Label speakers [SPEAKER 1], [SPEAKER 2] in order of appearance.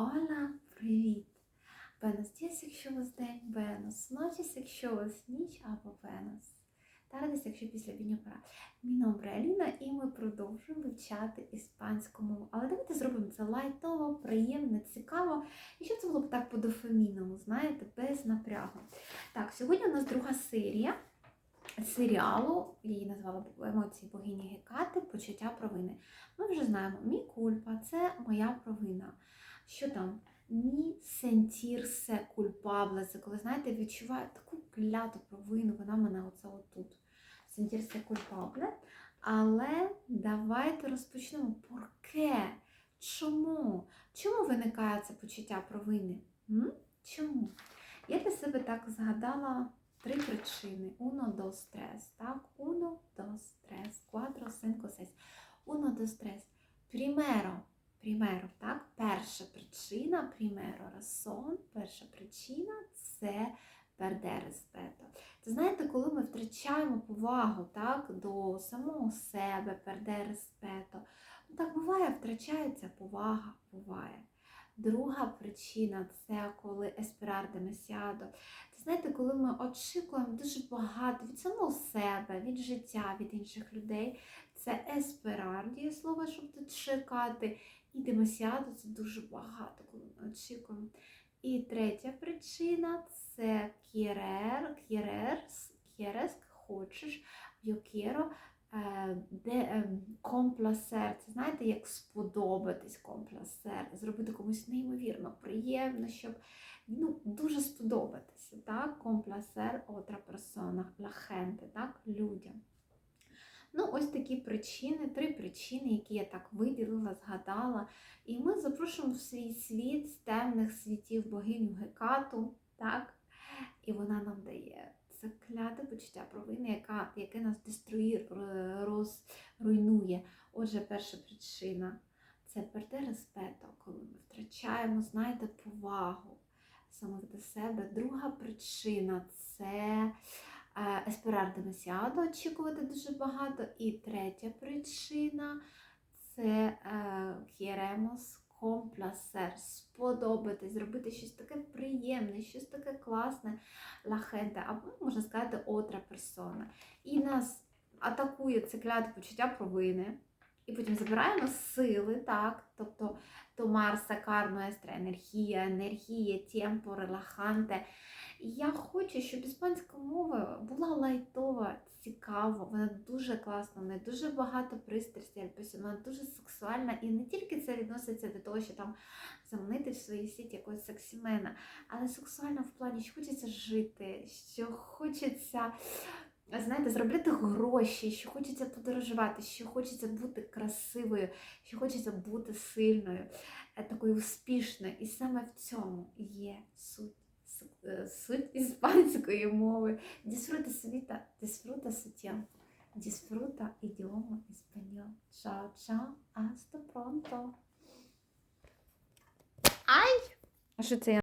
[SPEAKER 1] Ола, привіт! Buenos dias, якщо у вас день, Buenos noches, якщо у вас ніч або Buenos. Tardes, якщо після бінюпара. Мій номер і ми продовжуємо вивчати іспанську мову. Але давайте зробимо це лайтово, приємно, цікаво. І щоб це було б так по-дофамінному, знаєте, без напрягу. Так, сьогодні у нас друга серія серіалу, її назвала емоції богині Гекати, почуття провини. Ми вже знаємо, мій кульпа це моя провина. Що там? Мі сентірсе кульпабле. Це коли, знаєте, відчуваю таку кляту провину, вона мене оце отут. Сентірсе кульпабле. Але давайте розпочнемо. Порке? Чому? Чому виникає це почуття провини? М? Чому? Я для себе так згадала три причини. Uno, dos, tres. Так? Uno, dos, tres. Cuatro, cinco, seis. Uno, dos, tres. Primero. Перша причина, примеро расон, перша причина це перде респето. Це знаєте, коли ми втрачаємо повагу так, до самого себе, перде респето. Так буває, втрачається повага, буває. Друга причина це коли есперар де месіадо. Це знаєте, коли ми очікуємо дуже багато від самого себе, від життя, від інших людей. Це есперар, дієслово, щоб тут чекати. І демасіаду це дуже багато, коли ми очікуємо. І третя причина це кєрер, кєрерс, кєрес, хочеш, йокєро, де компласер. Це знаєте, як сподобатись компласер, зробити комусь неймовірно приємно, щоб ну, дуже сподобатися. Так? Компласер, отра персона, лахенте, так? людям. Ну, ось такі причини, три причини, які я так виділила, згадала. І ми запрошуємо в свій світ з темних світів богиню Гекату, так? І вона нам дає це почуття провини, яка, яке нас деструє, розруйнує. Отже, перша причина це перде респето, коли ми втрачаємо, знаєте, повагу саме до себе. Друга причина це. Есперар де Месіадо очікувати дуже багато. І третя причина це кєремос компласер, сподобатись, зробити щось таке приємне, щось таке класне лахенте, або, можна сказати, отра персона. І нас атакує це кляте почуття провини. І потім забираємо сили, так, тобто томар, сакар, естра, енергія, енергія, темпо, релаханте. Я хочу, щоб іспанська мова була лайтова, цікава, вона дуже класна, в неї дуже багато пристрасті, вона дуже сексуальна. І не тільки це відноситься до того, що там заманити в своїй сіті якогось сексімена, але сексуальна в плані, що хочеться жити, що хочеться. Знаєте, зробити гроші, що хочеться подорожувати, що хочеться бути красивою, що хочеться бути сильною, такою успішною. І саме в цьому є суть суть іспанської мови. Vida, disfruta su tiempo, disfruta idioma español. Ciao, ciao, hasta pronto. Ай! А що це я?